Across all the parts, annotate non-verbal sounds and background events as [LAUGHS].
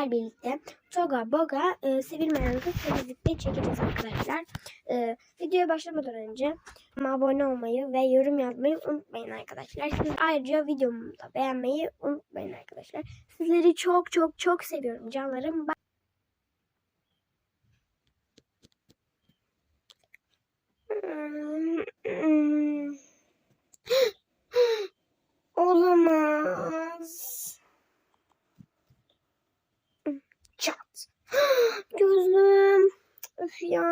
sizler birlikte Toga Boga e, sevilmeyen kız temizlikte çekeceğiz arkadaşlar. E, videoya başlamadan önce abone olmayı ve yorum yazmayı unutmayın arkadaşlar. Siz ayrıca videomu da beğenmeyi unutmayın arkadaşlar. Sizleri çok çok çok seviyorum canlarım. Bye. Hmm. [GASPS] Olamaz. [GASPS] Gözlüm. Öf ya.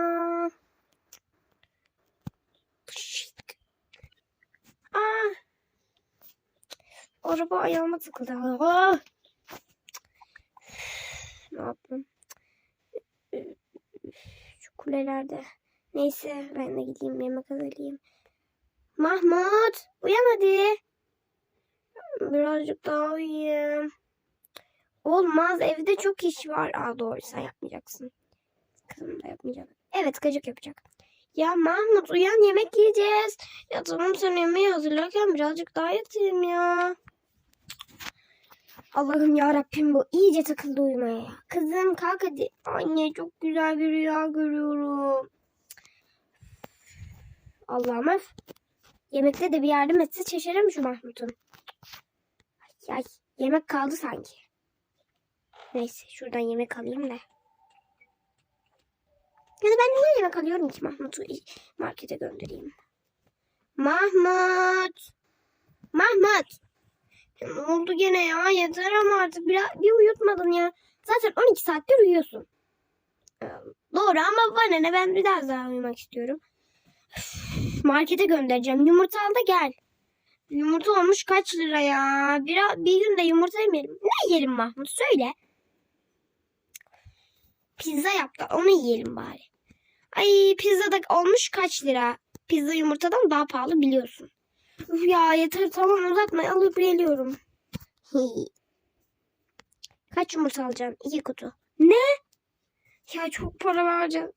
Aa. Araba ayağıma takıldı. Aa. Ne yaptım? Şu kulelerde. Neyse ben de gideyim yemek hazırlayayım. Mahmut uyan hadi. Birazcık daha uyuyayım. Olmaz evde çok iş var. Aa doğru sen yapmayacaksın. Kızım da yapmayacak. Evet gıcık yapacak. Ya Mahmut uyan yemek yiyeceğiz. Ya tamam sen yemeği hazırlarken birazcık daha yatayım ya. Allah'ım ya Rabbim bu iyice takıldı uyumaya ya. Kızım kalk hadi. Anne çok güzel bir rüya görüyorum. Allah'ım öf. Yemekte de bir yardım etse şaşırırım şu Mahmut'un. Ay, ay, yemek kaldı sanki. Neyse şuradan yemek alayım da. Ya da ben niye yemek alıyorum ki Mahmut'u markete göndereyim. Mahmut. Mahmut. Ya ne oldu gene ya? Yeter ama artık bir, bir uyutmadın ya. Zaten 12 saattir uyuyorsun. Ee, Doğru ama bana ne ben biraz daha uyumak istiyorum. Markete göndereceğim. Yumurta al da gel. Yumurta olmuş kaç lira ya? Bir, bir gün de yumurta yemeyelim. Ne yiyelim Mahmut? Söyle. Pizza yaptı. Onu yiyelim bari. Ay pizza da olmuş kaç lira? Pizza yumurtadan daha pahalı biliyorsun. Uf ya yeter tamam uzatma alıp geliyorum. [LAUGHS] Kaç yumurta alacaksın? İki kutu. Ne? Ya çok para vereceğim.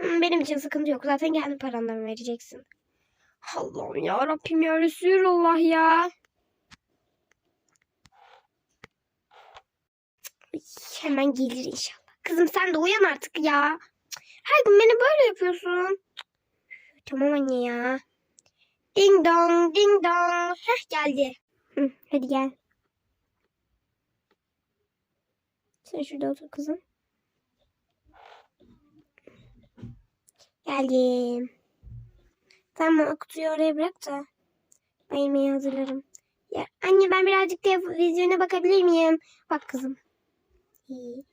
Hmm, Benim için sıkıntı yok. Zaten kendi parandan vereceksin. Allah'ım ya Rabbim ya Resulullah ya. Hemen gelir inşallah. Kızım sen de uyan artık ya. Her gün beni böyle yapıyorsun. Tamam anne ya. Ding dong ding dong. Heh geldi. Hı, hadi gel. Sen şurada otur kızım. Geldim. Tamam o kutuyu oraya bırak da ben yemeği hazırlarım. Ya, anne ben birazcık televizyona bakabilir miyim? Bak kızım. İyi.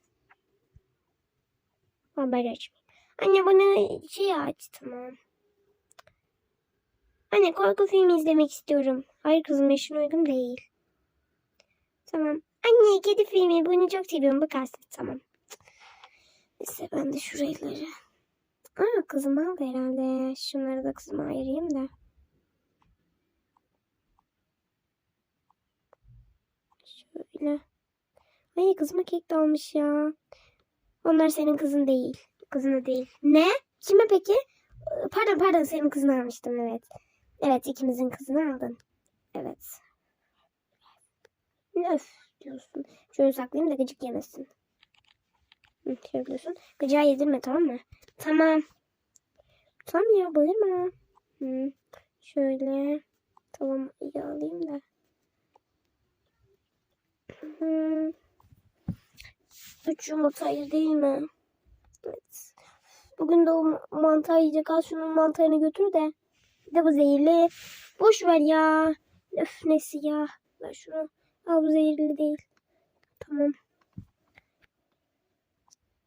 Haber açmayayım. Anne bana şey aç tamam. Anne korku filmi izlemek istiyorum. Hayır kızım yaşına uygun değil. Tamam. Anne kedi filmi bunu çok seviyorum bakarsın tamam. Neyse ben de şurayları. Aa kızım aldı herhalde. Şunları da kızıma ayırayım da. Şöyle. Ay kızıma kek de almış ya. Onlar senin kızın değil. Kızını değil. Ne? Kime peki? Ee, Pardon pardon senin kızını almıştım evet. Evet ikimizin kızını aldın. Evet. Öf diyorsun. Şöyle saklayayım da gıcık yemesin. Şöyle diyorsun. Gıcığa yedirme tamam mı? Tamam. Tamam ya bağırma. Hı, şöyle. Tamam iyi alayım da. Hı. Üç yumurta hayır değil mi? Evet. Bugün de o mantar yiyecek. Al şunun mantarını götür de. Bir de bu zehirli. Boş ver ya. Öf nesi ya. Ver şunu. Al bu zehirli değil. Tamam.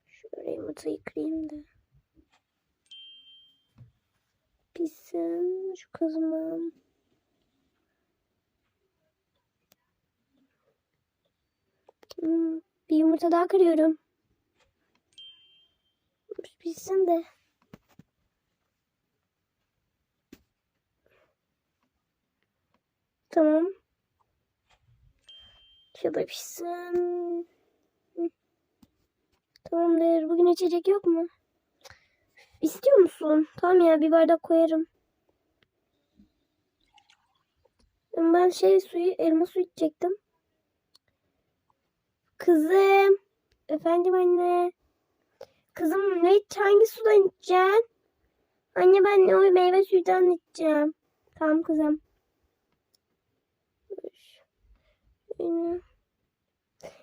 Şöyle yumurtayı kırayım da. Pisim şu kızımın. Hmm, bir yumurta daha kırıyorum. Pişsin de. Tamam. Ya pişsin. Tamamdır. Bugün içecek yok mu? İstiyor musun? Tamam ya bir bardak koyarım. Ben şey suyu elma suyu içecektim. Kızım. Efendim anne. Kızım ne hangi sudan içeceksin? Anne ben o meyve suyundan içeceğim. Tamam kızım.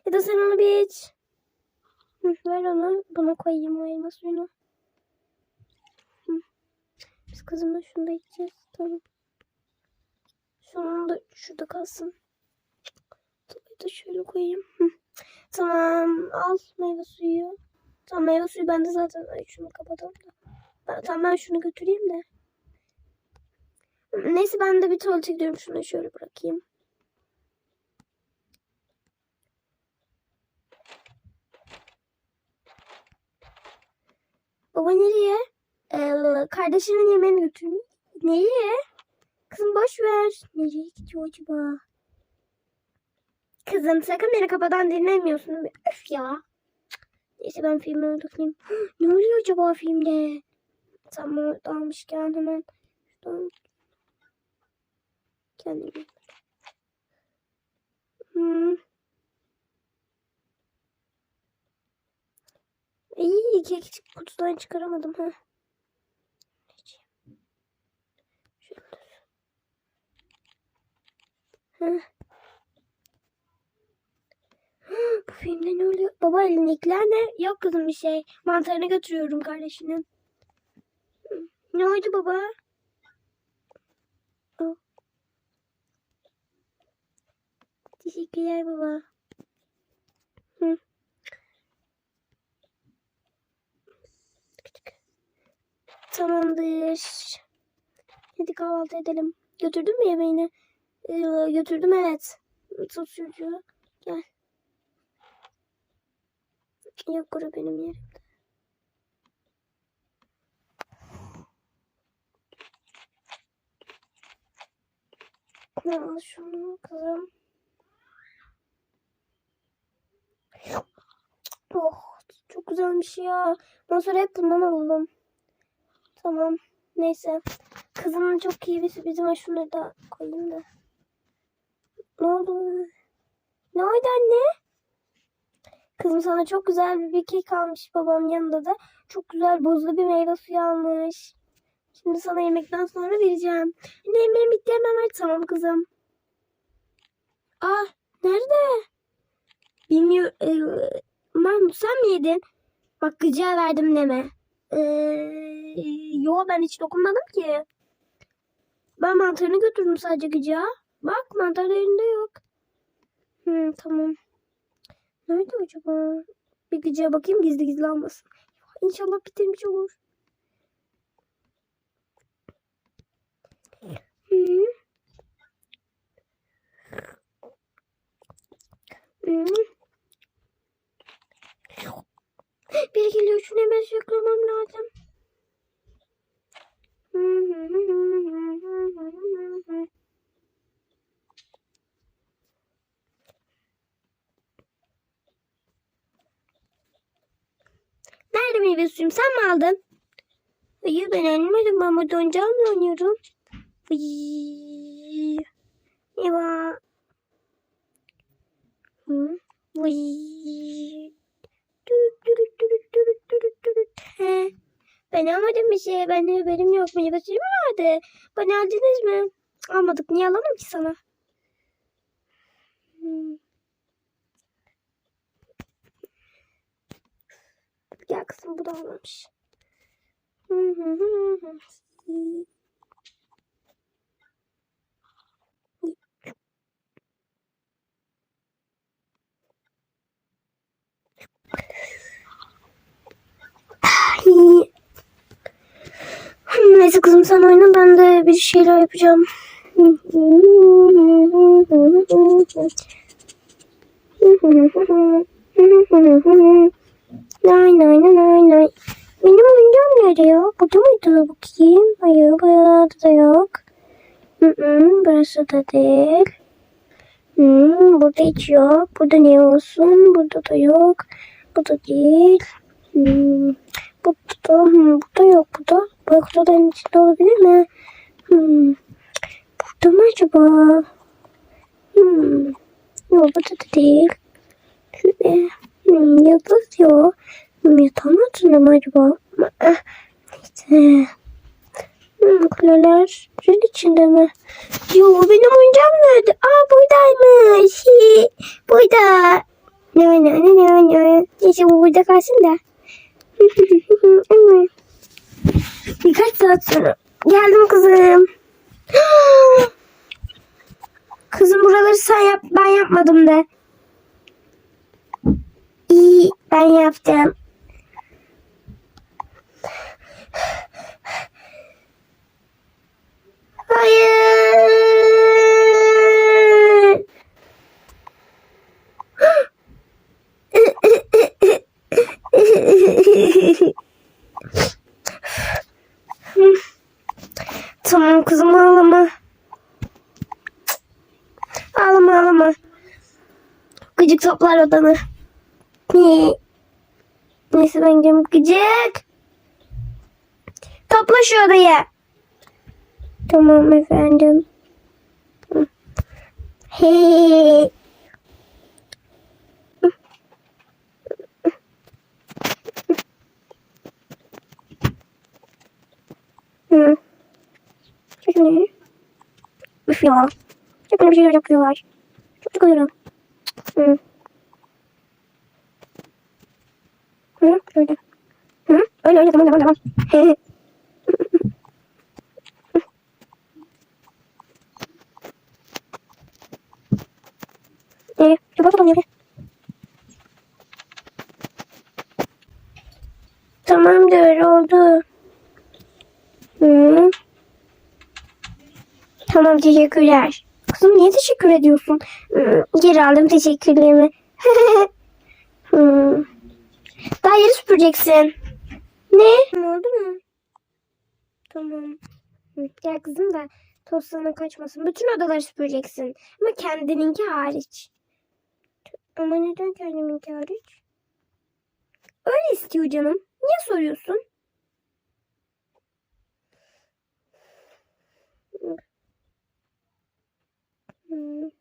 Ya da sen onu bir iç. Ver onu. Buna koyayım o elma suyunu. Biz kızımla şunu da içeceğiz. Tamam. Şunu da şurada kalsın. Tabii da şöyle koyayım. Hı. Tamam. Al meyve suyu. Tamam meyve suyu bende zaten. Ay şunu kapatalım da. Ben, tamam ben şunu götüreyim de. Neyse ben de bir tuvalete gidiyorum. Şunu şöyle bırakayım. Baba nereye? Ee, kardeşinin yemeğini götürmüş. Nereye? Kızım boş ver. Nereye gidiyor acaba? Kızım sakın beni kafadan dinlemiyorsun. Öf ya. Neyse ben filmi öldüreyim. [GASPS] ne oluyor acaba filmde? Tam orada almışken hemen şuradan kendimi. Hmm. İyi kek kutudan çıkaramadım ha. Şöyle. Heh. Bu filmde ne oluyor? Baba elindekiler ne? Yok kızım bir şey. Mantarını götürüyorum kardeşinin. Ne oldu baba? Oh. Teşekkürler baba. Tamamdır. Hadi kahvaltı edelim. Götürdün mü yemeğini? Ee, götürdüm evet. Tut çocuğu. Gel. Yok kuru benim yerimde. Al şunu kızım. Oh çok güzelmiş ya. Ondan sonra hep bundan alalım. Tamam. Neyse. Kızımın çok iyi bir sürprizim var. Şunları da koyayım da. Ne oldu? Ne oldu anne? Kızım sana çok güzel bir kek almış babam yanında da. Çok güzel buzlu bir meyve suyu almış. Şimdi sana yemekten sonra vereceğim. Ne yemeğim bitti hemen ver. Tamam kızım. Ah nerede? Bilmiyorum. Ee, Mahmut sen mi yedin? Bak gıcığa verdim deme. Ee, yo ben hiç dokunmadım ki. Ben mantarını götürdüm sadece gıcığa. Bak mantar elinde yok. Hmm, tamam. Nerede acaba? Bir gıcığa bakayım gizli gizli almasın. İnşallah bitirmiş olur. Hı. Hı. Bir geliyor şunu hemen saklamam lazım. Nerede Sen mi aldın? Hayır ben almadım. Ben burada oyuncağımla oynuyorum. Vıyy. Eyvah. Hı? Ben almadım bir şey. Ben haberim yok. Meyve suyu mu vardı? Bana aldınız mı? Almadık. Niye alalım ki sana? Hmm. Gel kızım bu da. Ay. Neyse kızım sen oyna ben de bir şeyler yapacağım. Nay nay nay nay nay. Benim oyuncağım nerede ya? Burada mıydı? Bakayım. Hayır burada da yok. Hı hı, burası da değil. Hmm, burada hiç yok. Burada ne olsun? Burada da yok. Burada değil. Hmm, burada da, hmm, burada yok. Burada. Bu kutuların içinde olabilir mi? Hmm, burada mı acaba? Hmm, yok burada da değil. Şöyle yıldız. Hmm, yatağın altında mı acaba? Ah, Neyse. Hmm, kuleler ril içinde mi? Yo benim oyuncağım nerede? Aa buradaymış. Burada. Ne ne ne ne ne. Neyse bu burada kalsın da. [LAUGHS] Birkaç saat sonra. Geldim kızım. [GASPS] Kızım buraları sen yap, ben yapmadım de. İyi, ben yaptım. Hayır. tamam kızım ağlama. Ağlama ağlama. Gıcık toplar odanı. Ne? Neyse ben gidiyorum. Gıcık. Topla şu odayı. Tamam efendim. Hey. Hı. Şimdi. Üf ya. Çok önemli şeyler yapıyorlar. Çok sıkılıyorum. Hı. Hı, öyle. Hı, öyle öyle tamam tamam tamam. [LAUGHS] Ee, çabuk olalım yürü. Tamamdır oldu. Hı. Tamam teşekkürler. Kızım niye teşekkür ediyorsun? Hı, Geri aldım teşekkürlerimi. [LAUGHS] Hı. Daha yeri süpüreceksin. Ne? Oldu mu? Tamam. Gel kızım da toz sana kaçmasın. Bütün odaları süpüreceksin. Ama kendininki hariç. Ama neden kendiminki hariç? Öyle istiyor canım. Niye soruyorsun? Hmm.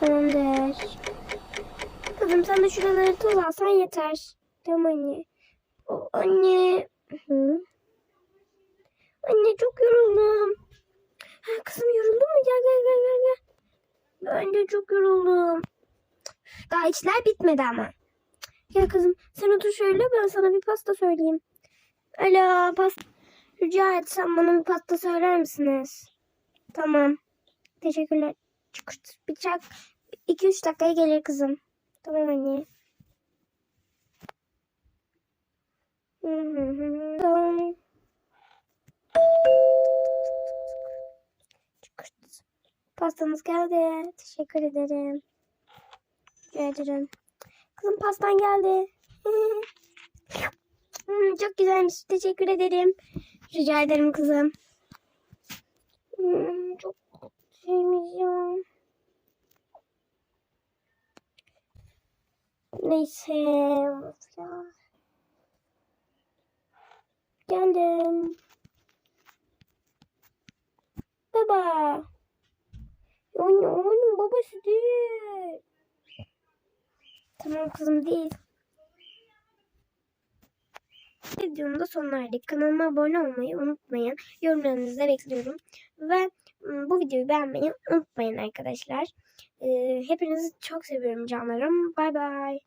Tamamdır. Kızım sen de şuraları toz alsan yeter. Tamam anne. O, anne. Hı. Anne çok yoruldum. Ha, kızım yoruldun mu? Gel gel gel gel gel. Ben de çok yoruldum. Daha işler bitmedi ama. Gel kızım sen otur şöyle ben sana bir pasta söyleyeyim. Alo pasta. Rica etsem bana bir pasta söyler misiniz? Tamam. Teşekkürler. Çıkırt. Bir çak. 2-3 dakikaya gelir kızım. Tamam anne. Tamam. Pastanız geldi. Teşekkür ederim. Rica ederim. Kızım pastan geldi. [LAUGHS] Hmm, çok güzelmiş. Teşekkür ederim. Rica ederim kızım. Hmm, çok şeymiş. Neyse. Geldim. Baba. Anne onun babası değil. Tamam kızım değil. Videonun da sonuna erdik. Kanalıma abone olmayı unutmayın. Yorumlarınızı da bekliyorum. Ve m, bu videoyu beğenmeyi unutmayın arkadaşlar. Ee, hepinizi çok seviyorum canlarım. Bay bay.